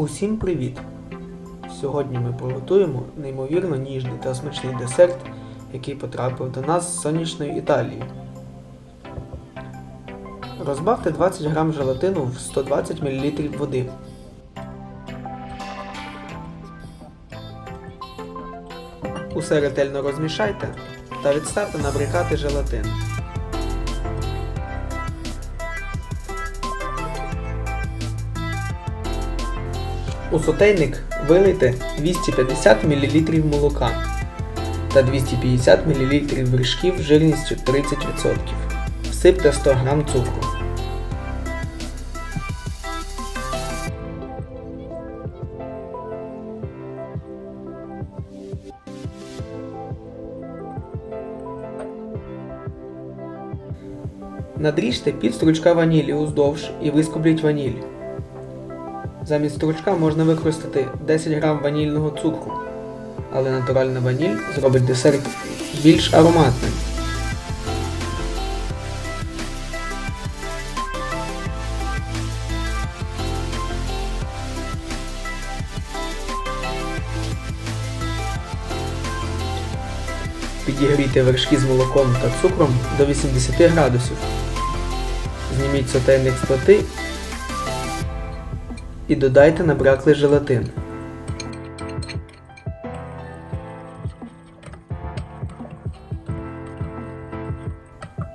Усім привіт! Сьогодні ми приготуємо неймовірно ніжний та смачний десерт, який потрапив до нас з сонячної Італії. Розбавте 20 г желатину в 120 мл води. Усе ретельно розмішайте та відставте набрикати желатин. У сотейник вилийте 250 мл молока та 250 мл вершків жирністю 30%. Всипте 100 г цукру. Надріжте пів стручка ванілі уздовж і вискобліть ваніль. Замість стручка можна використати 10 г ванільного цукру, але натуральна ваніль зробить десерт більш ароматним. Підігрійте вершки з молоком та цукром до 80 градусів. Зніміть сотейник з плити і додайте набраклий желатин.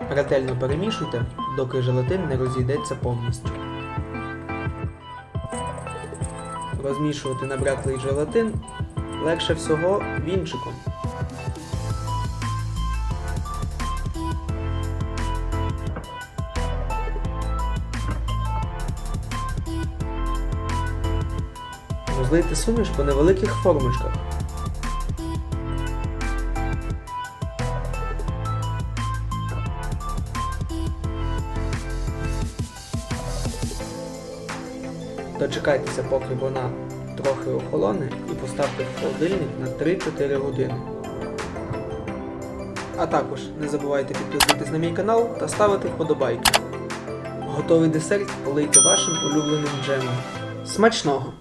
Ретельно перемішуйте, доки желатин не розійдеться повністю. Розмішувати набраклий желатин легше всього вінчиком. Розлийте суміш по невеликих формочках. Дочекайтеся, поки вона трохи охолоне і поставте в холодильник на 3-4 години. А також не забувайте підписуватись на мій канал та ставити вподобайки. Готовий десерт полийте вашим улюбленим джемом. Смачного!